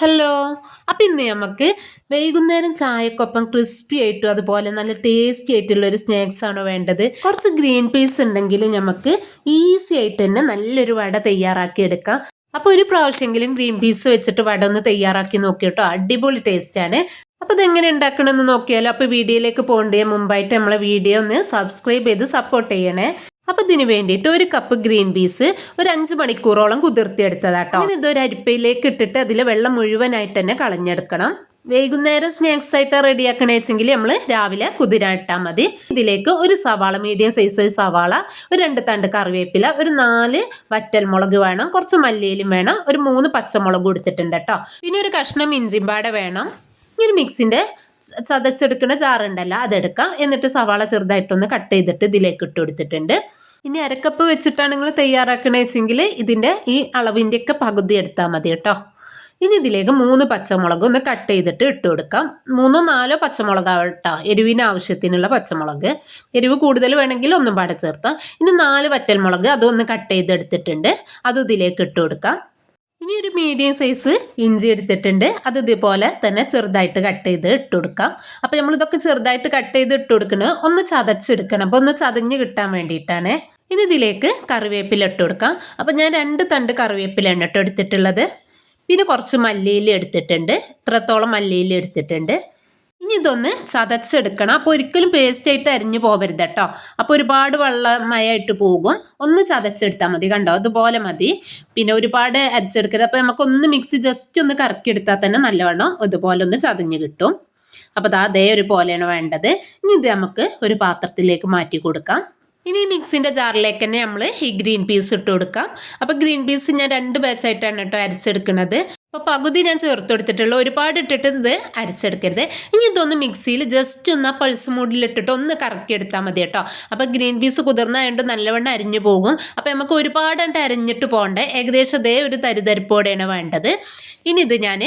Hello അപ്പം ഇന്ന് നമുക്ക് വൈകുന്നേരം ചായക്കൊപ്പം ക്രിസ്പി ആയിട്ടും അതുപോലെ നല്ല ടേസ്റ്റി ആയിട്ടുള്ള ഒരു സ്നാക്സ് ആണ് വേണ്ടത്. കുറച്ച് ഗ്രീൻ പീസ് ഉണ്ടെങ്കിൽ നമുക്ക് ഈസി ആയിട്ട് തന്നെ നല്ലൊരു വട തയ്യാറാക്കി എടുക്കാം. അപ്പോൾ ഒരു പ്രാവശ്യമെങ്കിലും ഗ്രീൻ പീസ് വെച്ചിട്ട് വട ഒന്ന് തയ്യാറാക്കി നോക്കി കേട്ടോ. അടിപൊളി ടേസ്റ്റാണ് അപ്പോൾ ഇതെങ്ങനെ ഉണ്ടാക്കണമെന്ന് നോക്കിയാലോ. അപ്പോൾ വീഡിയോയിലേക്ക് പോകേണ്ടതിന് മുമ്പായിട്ട് നമ്മളെ വീഡിയോ ഒന്ന് സബ്സ്ക്രൈബ് ചെയ്ത് സപ്പോർട്ട് ചെയ്യണേ. അപ്പൊ ഇതിന് വേണ്ടിയിട്ട് ഒരു കപ്പ് ഗ്രീൻ പീസ് ഒരു അഞ്ച് മണിക്കൂറോളം കുതിർത്തിയെടുത്തതാട്ടോ അങ്ങനെ ഇതൊരു അരിപ്പയിലേക്ക് ഇട്ടിട്ട് അതിൽ വെള്ളം മുഴുവനായിട്ട് തന്നെ കളഞ്ഞെടുക്കണം. വൈകുന്നേരം സ്നാക്സ് ആയിട്ട് റെഡി വെച്ചെങ്കിൽ നമ്മൾ രാവിലെ കുതിരായിട്ടാൽ മതി. ഇതിലേക്ക് ഒരു സവാള മീഡിയം സൈസ് ഒരു സവാള ഒരു രണ്ട് തണ്ട് കറിവേപ്പില ഒരു നാല് വറ്റൽ മുളക് വേണം കുറച്ച് മല്ലിയിലും വേണം ഒരു മൂന്ന് പച്ചമുളക് കൊടുത്തിട്ടുണ്ട് കേട്ടോ പിന്നെ ഒരു കഷ്ണം ഇഞ്ചിമ്പാട വേണം. ഇനി മിക്സിന്റെ ചതച്ചെടുക്കുന്ന ചാറുണ്ടല്ലോ അതെടുക്കാം. എന്നിട്ട് സവാള ചെറുതായിട്ടൊന്ന് കട്ട് ചെയ്തിട്ട് ഇതിലേക്ക് ഇട്ട് കൊടുത്തിട്ടുണ്ട്. ഇനി അരക്കപ്പ് വെച്ചിട്ടാണ് നിങ്ങൾ തയ്യാറാക്കണേ വെച്ചെങ്കിൽ ഇതിന്റെ ഈ അളവിന്റെയൊക്കെ പകുതി എടുത്താൽ മതി കേട്ടോ. ഇനി ഇതിലേക്ക് മൂന്ന് പച്ചമുളക് ഒന്ന് കട്ട് ചെയ്തിട്ട് ഇട്ട് കൊടുക്കാം. മൂന്നോ നാലോ പച്ചമുളക് ആവട്ടോ എരിവിന് ആവശ്യത്തിനുള്ള പച്ചമുളക്. എരിവ് കൂടുതൽ വേണമെങ്കിൽ ഒന്നും പാടെ ചേർത്താം ഇനി നാല് വറ്റൽമുളക് അതൊന്ന് കട്ട് ചെയ്തെടുത്തിട്ടുണ്ട്. അതും ഇതിലേക്ക് ഇട്ട് കൊടുക്കാം. ഇനി ഒരു മീഡിയം സൈസ് ഇഞ്ചി എടുത്തിട്ടുണ്ട്. അത് ഇതുപോലെ തന്നെ ചെറുതായിട്ട് കട്ട് ചെയ്ത് ഇട്ട് കൊടുക്കാം. അപ്പോൾ നമ്മളിതൊക്കെ ചെറുതായിട്ട് കട്ട് ചെയ്ത് ഇട്ട് കൊടുക്കണത് ഒന്ന് ചതച്ചെടുക്കണം. അപ്പോൾ ഒന്ന് ചതഞ്ഞ് കിട്ടാൻ വേണ്ടിയിട്ടാണ്. ഇനി ഇതിലേക്ക് കറിവേപ്പില ഇട്ട് കൊടുക്കാം. അപ്പോൾ ഞാൻ രണ്ട് തണ്ട് കറിവേപ്പിലാണ് കേട്ടോ എടുത്തിട്ടുള്ളത്. പിന്നെ കുറച്ച് മല്ലിയില എടുത്തിട്ടുണ്ട്. ഇത്രത്തോളം മല്ലിയില എടുത്തിട്ടുണ്ട്. ഇതൊന്ന് ചതച്ചെടുക്കണം. അപ്പോൾ ഒരിക്കലും പേസ്റ്റ് ആയിട്ട് അരിഞ്ഞു പോകരുത് കേട്ടോ. അപ്പോൾ ഒരുപാട് വെള്ളമയായിട്ട് പോകും. ഒന്ന് ചതച്ചെടുത്താൽ മതി കണ്ടോ? അതുപോലെ മതി. പിന്നെ ഒരുപാട് അരിച്ചെടുക്കരുത്. അപ്പോൾ നമുക്കൊന്ന് മിക്സി ജസ്റ്റ് ഒന്ന് കറക്കിയെടുത്താൽ തന്നെ നല്ലവണ്ണം ഇതുപോലെ ഒന്ന് ചതഞ്ഞ് കിട്ടും. അപ്പോൾ അത് അതേ ഒരു പോലെയാണ് വേണ്ടത്. ഇനി ഇത് നമുക്ക് ഒരു പാത്രത്തിലേക്ക് മാറ്റി കൊടുക്കാം. ഇനി ഈ മിക്സിന്റെ ജാറിലേക്ക് തന്നെ നമ്മൾ ഈ ഗ്രീൻ പീസ് ഇട്ട് കൊടുക്കാം. അപ്പോൾ ഗ്രീൻ പീസ് ഞാൻ രണ്ട് ബാച്ചായിട്ടാണ് കേട്ടോ അരച്ചെടുക്കുന്നത് അപ്പോൾ പകുതി ഞാൻ ചേർത്ത് കൊടുത്തിട്ടുള്ളൂ ഒരുപാട് ഇട്ടിട്ട് ഇത് അരച്ചെടുക്കരുത്. ഇനി ഇതൊന്ന് മിക്സിയിൽ ജസ്റ്റ് ഒന്ന് പൾസ് പൾസ് മൂഡിലിട്ടിട്ട് ഒന്ന് കറക്കി എടുത്താൽ മതി കേട്ടോ. അപ്പോൾ ഗ്രീൻ പീസ് കുതിർന്നായതുകൊണ്ട് നല്ലവണ്ണം അരിഞ്ഞു പോകും. അപ്പോൾ നമുക്ക് ഒരുപാട് അരിഞ്ഞിട്ട് പോകണ്ടേ. ഏകദേശം അതേ ഒരു തരിതരിപ്പോടെയാണ് വേണ്ടത്. ഇനി ഇത് ഞാൻ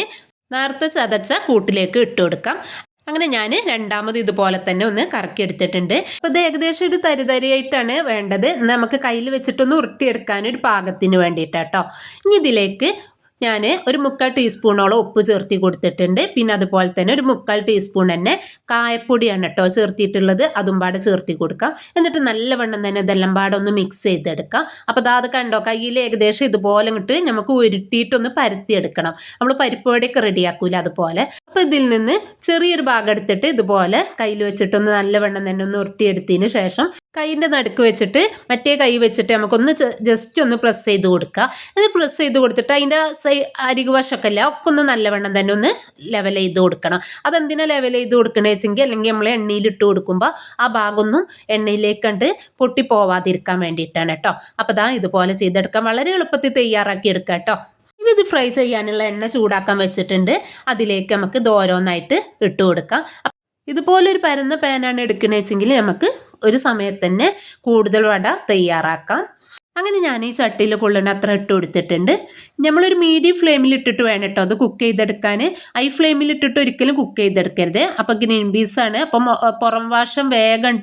നേരത്തെ ചതച്ച കൂട്ടിലേക്ക് ഇട്ട് കൊടുക്കാം. അങ്ങനെ ഞാൻ രണ്ടാമത് ഇതുപോലെ തന്നെ ഒന്ന് കറക്കി എടുത്തിട്ടുണ്ട്. അപ്പോൾ ഇത് ഏകദേശം ഒരു തരിതരിയായിട്ടാണ് വേണ്ടത്. നമുക്ക് കയ്യിൽ വെച്ചിട്ടൊന്ന് ഉരുട്ടിയെടുക്കാൻ ഒരു പാകത്തിന് വേണ്ടിയിട്ടാട്ടോ. ഇനി ഇതിലേക്ക് ഞാൻ ഒരു മുക്കാൽ ടീസ്പൂണോളം ഉപ്പ് ചേർത്തി കൊടുത്തിട്ടുണ്ട്. പിന്നെ അതുപോലെ തന്നെ ഒരു മുക്കാൽ ടീസ്പൂൺ തന്നെ കായപ്പൊടിയാണ് കേട്ടോ ചേർത്തിയിട്ടുള്ളത്. അതും പാടെ ചേർത്തി കൊടുക്കാം. എന്നിട്ട് നല്ലവണ്ണം തന്നെ ഇതെല്ലാം പാടെ ഒന്ന് മിക്സ് ചെയ്തെടുക്കാം. അപ്പോൾ അത് കണ്ടോ കയ്യിൽ ഏകദേശം ഇതുപോലെ ഇങ്ങോട്ട് നമുക്ക് ഉരുട്ടിയിട്ടൊന്ന് പരത്തിയെടുക്കണം. നമ്മൾ പരിപ്പോടെയൊക്കെ റെഡിയാക്കൂല അതുപോലെ. അപ്പോൾ ഇതിൽ നിന്ന് ചെറിയൊരു ഭാഗം എടുത്തിട്ട് ഇതുപോലെ കയ്യിൽ വെച്ചിട്ടൊന്ന് നല്ലവണ്ണം തന്നെ ഒന്ന് ഉരുട്ടിയെടുത്തതിന് ശേഷം കൈയിന്റെ നടുക്ക് വെച്ചിട്ട് മറ്റേ കൈ വെച്ചിട്ട് നമുക്കൊന്ന് ജസ്റ്റ് ഒന്ന് പ്രസ് ചെയ്ത് കൊടുക്കുക. അത് പ്രസ് ചെയ്ത് കൊടുത്തിട്ട് അതിന്റെ സൈ അരികു വശമൊക്കെ അല്ല ഒക്കെ ഒന്ന് നല്ലവണ്ണം തന്നെ ഒന്ന് ലെവൽ ചെയ്ത് കൊടുക്കണം. അതെന്തിനാ ലെവൽ ചെയ്ത് കൊടുക്കണേ വെച്ചെങ്കിൽ അല്ലെങ്കിൽ നമ്മൾ എണ്ണയിൽ ഇട്ട് കൊടുക്കുമ്പോൾ ആ ഭാഗമൊന്നും എണ്ണയിലേക്ക് കണ്ട് പൊട്ടി പോവാതിരിക്കാൻ വേണ്ടിയിട്ടാണ് കേട്ടോ അപ്പോൾ ദാ ഇതുപോലെ ചെയ്തെടുക്കാം. വളരെ എളുപ്പത്തിൽ തയ്യാറാക്കി എടുക്കാം കേട്ടോ ഇനി ഇത് ഫ്രൈ ചെയ്യാനുള്ള എണ്ണ ചൂടാക്കാൻ വെച്ചിട്ടുണ്ട്. അതിലേക്ക് നമുക്ക് ദോരോന്നായിട്ട് ഇട്ട് കൊടുക്കാം. ഇതുപോലൊരു പരന്ന പാനാണ് എടുക്കണമെച്ചെങ്കിൽ നമുക്ക് ഒരു സമയത്ത് തന്നെ കൂടുതൽ വട തയ്യാറാക്കാം. അങ്ങനെ ഞാൻ ഈ ചട്ടിയിൽ കൊള്ളുന്ന അത്ര ഇട്ട് കൊടുത്തിട്ടുണ്ട്. നമ്മളൊരു മീഡിയം ഫ്ലെയിമിൽ ഇട്ടിട്ട് വേണം കേട്ടോ അത് കുക്ക് ചെയ്തെടുക്കാൻ ഹൈ ഫ്ലെയിമിൽ ഇട്ടിട്ട് ഒരിക്കലും കുക്ക് ചെയ്തെടുക്കരുത്. അപ്പോൾ ഗ്രീൻ പീസാണ്. അപ്പം പുറം വശം വേഗം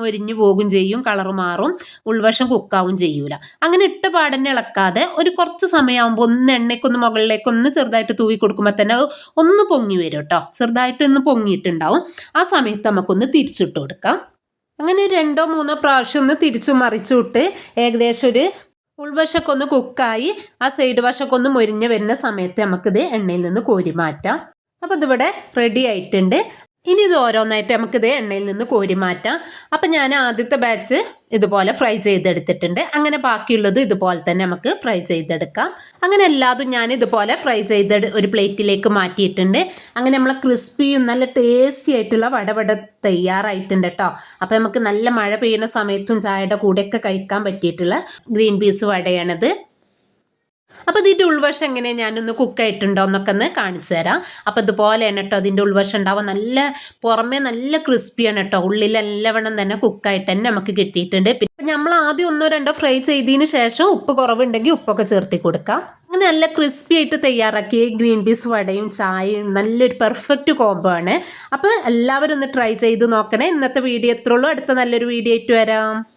മൊരിഞ്ഞു പോകും ചെയ്യും കളർ മാറും. ഉൾവശം കുക്കാവും ചെയ്യൂല. അങ്ങനെ ഇട്ട പാടന്നെ ഇളക്കാതെ ഒരു കുറച്ച് സമയമാകുമ്പോൾ ഒന്ന് എണ്ണയ്ക്കൊന്ന് മുകളിലേക്ക് ഒന്ന് ചെറുതായിട്ട് തൂവി കൊടുക്കുമ്പോൾ തന്നെ ഒന്ന് പൊങ്ങി വരും കേട്ടോ. ചെറുതായിട്ട് ഒന്ന് പൊങ്ങിയിട്ടുണ്ടാവും. ആ സമയത്ത് നമുക്കൊന്ന് തിരിച്ചിട്ട് കൊടുക്കാം. അങ്ങനെ രണ്ടോ മൂന്നോ പ്രാവശ്യം ഒന്ന് തിരിച്ചു മറിച്ചു വിട്ട് ഏകദേശം ഒരു ഉൾവശക്കൊന്ന് കുക്കായി ആ സൈഡ് വശക്കൊന്ന് മുരിഞ്ഞ് വരുന്ന സമയത്ത് നമുക്കിത് എണ്ണയിൽ നിന്ന് കോരി മാറ്റാം. അപ്പോൾ ഇതിവിടെ റെഡി ആയിട്ടുണ്ട്. ഇനി ഇത് ഓരോന്നായിട്ട് നമുക്കിത് എണ്ണയിൽ നിന്ന് കോരി മാറ്റാം. അപ്പം ഞാൻ ആദ്യത്തെ ബാച്ച് ഇതുപോലെ ഫ്രൈ ചെയ്തെടുത്തിട്ടുണ്ട്. അങ്ങനെ ബാക്കിയുള്ളത് ഇതുപോലെ തന്നെ നമുക്ക് ഫ്രൈ ചെയ്തെടുക്കാം. അങ്ങനെ എല്ലാതും ഞാൻ ഇതുപോലെ ഫ്രൈ ചെയ്ത ഒരു പ്ലേറ്റിലേക്ക് മാറ്റിയിട്ടുണ്ട്. അങ്ങനെ നമ്മൾ ക്രിസ്പിയും നല്ല ടേസ്റ്റി ആയിട്ടുള്ള വടവട തയ്യാറായിട്ടുണ്ട് കേട്ടോ അപ്പം നമുക്ക് നല്ല മഴ പെയ്യുന്ന സമയത്തും ചായയുടെ കൂടെയൊക്കെ കഴിക്കാൻ പറ്റിയിട്ടുള്ള ഗ്രീൻ പീസ് വടയാണിത്. അപ്പോൾ ഇതിന്റെ ഉൾവശം എങ്ങനെ ഞാനൊന്ന് കുക്കായിട്ടുണ്ടോ എന്നൊക്കെ ഒന്ന് കാണിച്ചു തരാം. അപ്പോൾ ഇതുപോലെയാണ് കേട്ടോ അതിന്റെ ഉൾവശം ഉണ്ടാവുക നല്ല പുറമേ നല്ല ക്രിസ്പിയാണ് കേട്ടോ ഉള്ളിൽ നല്ലവണ്ണം തന്നെ കുക്കായിട്ട് തന്നെ നമുക്ക് കിട്ടിയിട്ടുണ്ട്. പിന്നെ നമ്മൾ ആദ്യം ഒന്നോ രണ്ടോ ഫ്രൈ ചെയ്തതിന് ശേഷം ഉപ്പ് കുറവുണ്ടെങ്കിൽ ഉപ്പൊക്കെ ചേർത്തി കൊടുക്കാം. അങ്ങനെ നല്ല ക്രിസ്പി ആയിട്ട് തയ്യാറാക്കിയ ഗ്രീൻ പീസ് വടയും ചായയും നല്ലൊരു പെർഫെക്റ്റ് കോംബോ ആണ്. അപ്പോൾ എല്ലാവരും ഒന്ന് ട്രൈ ചെയ്ത് നോക്കണേ. ഇന്നത്തെ വീഡിയോ എത്രയുള്ളൂ അടുത്ത നല്ലൊരു വീഡിയോ ആയിട്ട് വരാം.